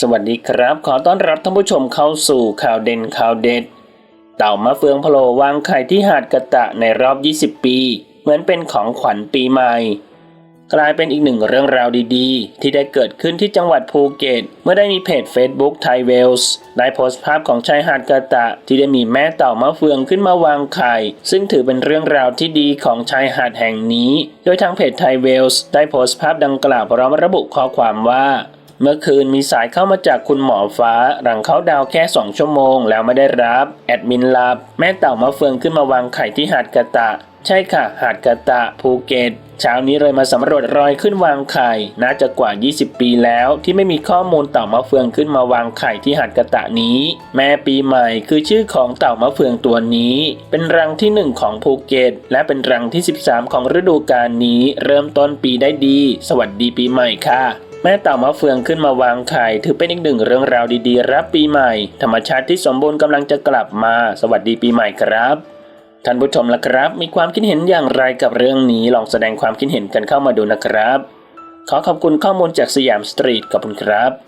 สวัสดีครับ ขอต้อนรับท่านผู้ชมเข้าสู่ข่าวเด่นข่าวเด็ด เต่ามะเฟืองพโลวางไข่ที่หาดกะตะในรอบ 20 ปี เหมือนเป็นของขวัญปีใหม่ กลายเป็นอีกหนึ่งเรื่องราวดีๆ ที่ได้เกิดขึ้นที่จังหวัดภูเก็ต เมื่อได้มีเพจ Facebook Thai w e l l s ได้โพสต์ภาพของชายหาดกะตะ ที่ได้มีแม่เต่ามะเฟืองขึ้นมาวางไข่ ซึ่งถือเป็นเรื่องราวที่ดีของชายหาดแห่งนี้ โดยทางเพจ Thai w e l l s ได้โพสต์ภาพดังกล่าวพร้อมระบุข้อความว่า เมื่อคืนมีสายเข้ามาจากคุณหมอฟ้า หลังเขาดาวแค่ 2 ชั่วโมง แล้วไม่ได้รับ แอดมินลับแม่เต่ามะเฟืองขึ้นมาวางไข่ที่หาดกะตะ ใช่ค่ะ หาดกะตะภูเก็ตเช้านี้เลยมาสำรวจรอยขึ้นวางไข่ น่าจะกว่า 20 ปีแล้วที่ไม่มีข้อมูลเต่ามะเฟืองขึ้นมาวางไข่ที่หาดกะตะนี้ แม่ปีใหม่คือชื่อของเต่ามะเฟืองตัวนี้ เป็นรังที่ 1 ของภูเก็ต และเป็นรังที่ 13 ของฤดูกาลนี้ เริ่มต้นปีได้ดี สวัสดีปีใหม่ค่ะ แม่เต่ามะเฟืองขึ้นมาวางไข่ถือเป็นอีกหนึ่งเรื่องราวดีๆ รับปีใหม่ ธรรมชาติที่สมบูรณ์กำลังจะกลับมา สวัสดีปีใหม่ครับ ท่านผู้ชมละครับ มีความคิดเห็นอย่างไรกับเรื่องนี้ลองแสดงความคิดเห็นกันเข้ามาดูนะครับ ขอขอบคุณข้อมูลจากสยามสตรีทขอบคุณครับ